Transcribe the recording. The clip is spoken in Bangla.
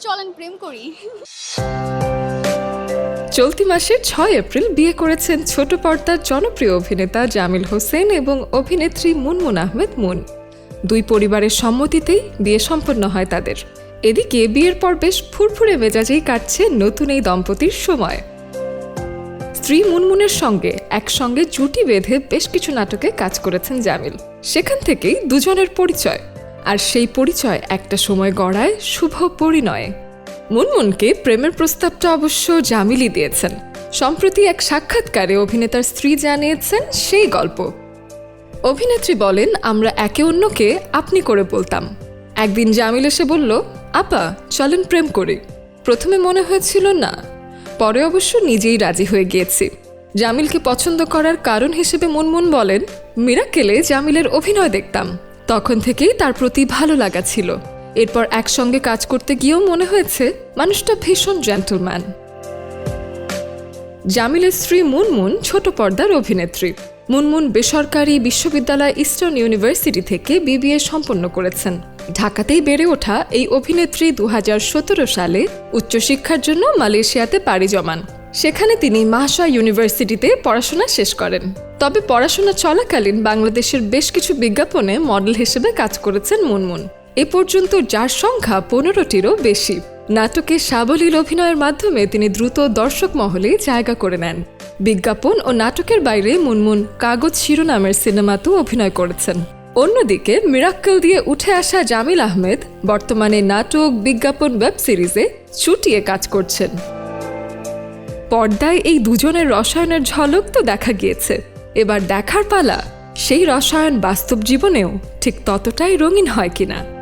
চলেন প্রেম করি। চলতি মাসের ছয় এপ্রিল বিয়ে করেছেন ছোট পর্দার জনপ্রিয় অভিনেতা জামিল হোসেন এবং অভিনেত্রী মুনমুন আহমেদ মুন। দুই পরিবারের সম্মতিতেই বিয়ে সম্পন্ন হয় তাদের। এদিকে বিয়ের পর বেশ ফুরফুরে মেজাজেই কাটছে নতুন এই দম্পতির সময়। স্ত্রী মুনমুনের সঙ্গে একসঙ্গে জুটি বেঁধে বেশ কিছু নাটকে কাজ করেছেন জামিল। সেখান থেকেই দুজনের পরিচয়। আর সেই পরিচয় একটা সময় গড়ায় শুভ পরিণয়ে। মুনমুনকে প্রেমের প্রস্তাবটা অবশ্য জামিলই দিয়েছেন। সম্প্রতি এক সাক্ষাৎকারে অভিনেতার স্ত্রী জানিয়েছেন সেই গল্প। অভিনেত্রী বলেন, আমরা একে অন্যকে আপনি করে বলতাম। একদিন জামিল এসে বলল, আপা, চলেন প্রেম করি। প্রথমে মনে হয়েছিল, না। পরে অবশ্য নিজেই রাজি হয়ে গিয়েছি। জামিলকে পছন্দ করার কারণ হিসেবে মুনমুন বলেন মিরাক্কেলে জামিলের অভিনয় দেখতাম। তখন থেকেই তার প্রতি ভালো লাগা ছিল। এরপর একসঙ্গে কাজ করতে গিয়েও মনে হয়েছে, মানুষটা ভীষণ জেন্টলম্যান জামিলের স্ত্রী মুনমুন ছোট পর্দার অভিনেত্রী। মুনমুন বেসরকারি বিশ্ববিদ্যালয় ইস্টার্ন ইউনিভার্সিটি থেকে বিবিএ সম্পন্ন করেছেন। ঢাকাতেই বেড়ে ওঠা এই অভিনেত্রী দু হাজার সতেরো সালে উচ্চশিক্ষার জন্য মালয়েশিয়াতে পাড়ি জমান। সেখানে তিনি মাহসা ইউনিভার্সিটিতে পড়াশোনা শেষ করেন। তবে পড়াশোনা চলাকালীন বাংলাদেশের বেশ কিছু বিজ্ঞাপনে মডেল হিসেবে কাজ করেছেন মুনমুন। এ পর্যন্ত যার সংখ্যা পনেরোটিরও বেশি। নাটকে সাবলীল অভিনয়ের মাধ্যমে তিনি দ্রুত দর্শক মহলে জায়গা করে নেন। বিজ্ঞাপন ও নাটকের বাইরে মুনমুন কাগজ শিরোনামের সিনেমাতেও অভিনয় করেছেন। অন্যদিকে মিরাক্কেল দিয়ে উঠে আসা জামিল আহমেদ বর্তমানে নাটক, বিজ্ঞাপন, ওয়েব সিরিজে ছুটিয়ে কাজ করছেন। পর্দায় এই দুজনের রসায়নের ঝলক তো দেখা গিয়েছে। এবার দেখার পালা সেই রসায়ন বাস্তব জীবনেও ঠিক ততটাই রঙিন হয় কিনা।